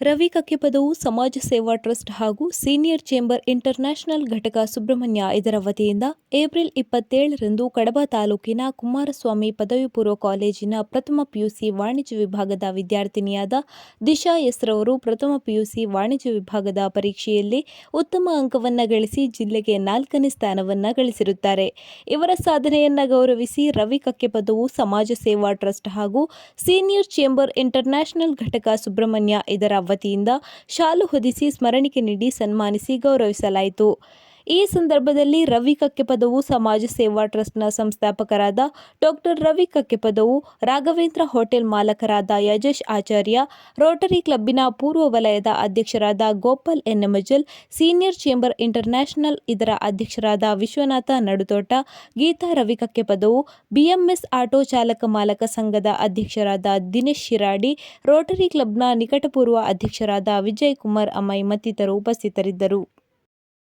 ರವಿ ಕಕ್ಕೆಪದವು ಸಮಾಜ ಸೇವಾ ಟ್ರಸ್ಟ್ ಹಾಗೂ ಸೀನಿಯರ್ ಚೇಂಬರ್ ಇಂಟರ್ನ್ಯಾಷನಲ್ ಘಟಕ ಸುಬ್ರಹ್ಮಣ್ಯ ಇದರ ವತಿಯಿಂದ ಏಪ್ರಿಲ್ ಇಪ್ಪತ್ತೇಳರಂದು ಕಡಬ ತಾಲೂಕಿನ ಕುಮಾರಸ್ವಾಮಿ ಪದವಿ ಪೂರ್ವ ಕಾಲೇಜಿನ ಪ್ರಥಮ ಪಿಯುಸಿ ವಾಣಿಜ್ಯ ವಿಭಾಗದ ವಿದ್ಯಾರ್ಥಿನಿಯಾದ ದಿಶಾ ಎಸ್ರವರು ಪ್ರಥಮ ಪಿಯುಸಿ ವಾಣಿಜ್ಯ ವಿಭಾಗದ ಪರೀಕ್ಷೆಯಲ್ಲಿ ಉತ್ತಮ ಅಂಕವನ್ನು ಗಳಿಸಿ ಜಿಲ್ಲೆಗೆ ನಾಲ್ಕನೇ ಸ್ಥಾನವನ್ನು ಗಳಿಸಿರುತ್ತಾರೆ. ಇವರ ಸಾಧನೆಯನ್ನು ಗೌರವಿಸಿ ರವಿ ಕಕ್ಕೆಪದವು ಸಮಾಜ ಸೇವಾ ಟ್ರಸ್ಟ್ ಹಾಗೂ ಸೀನಿಯರ್ ಚೇಂಬರ್ ಇಂಟರ್ನ್ಯಾಷನಲ್ ಘಟಕ ಸುಬ್ರಹ್ಮಣ್ಯ ಇದರ ವತಿಯಿಂದ ಶಾಲು ಹೊದಿಸಿ ಸ್ಮರಣಿಕೆ ನೀಡಿ ಸನ್ಮಾನಿಸಿ ಗೌರವಿಸಲಾಯಿತು. ಈ ಸಂದರ್ಭದಲ್ಲಿ ರವಿ ಕಕ್ಕೆಪದವು ಸಮಾಜ ಸೇವಾ ಟ್ರಸ್ಟ್ನ ಸಂಸ್ಥಾಪಕರಾದ ಡಾಕ್ಟರ್ ರವಿ ಕಕ್ಕೆಪದವು ರಾಘವೇಂದ್ರ ಹೋಟೆಲ್ ಮಾಲಕರಾದ ಯಜೇಶ್ ಆಚಾರ್ಯ, ರೋಟರಿ ಕ್ಲಬ್ಬಿನ ಪೂರ್ವ ವಲಯದ ಅಧ್ಯಕ್ಷರಾದ Gopal Ennamajal senior chamber international ಇದರ ಅಧ್ಯಕ್ಷರಾದ ವಿಶ್ವನಾಥ ನಡುತೋಟ, ಗೀತಾ ರವಿ ಕಕ್ಕೆಪದವು ಬಿಎಂಎಸ್ ಆಟೋ ಚಾಲಕ ಮಾಲಕ ಸಂಘದ ಅಧ್ಯಕ್ಷರಾದ ದಿನೇಶ್ ಶಿರಾಡಿ, ರೋಟರಿ ಕ್ಲಬ್ನ ನಿಕಟಪೂರ್ವ ಅಧ್ಯಕ್ಷರಾದ ವಿಜಯ್ ಕುಮಾರ್ ಅಮೈ ಮತ್ತಿತರರು ಉಪಸ್ಥಿತರಿದ್ದರು.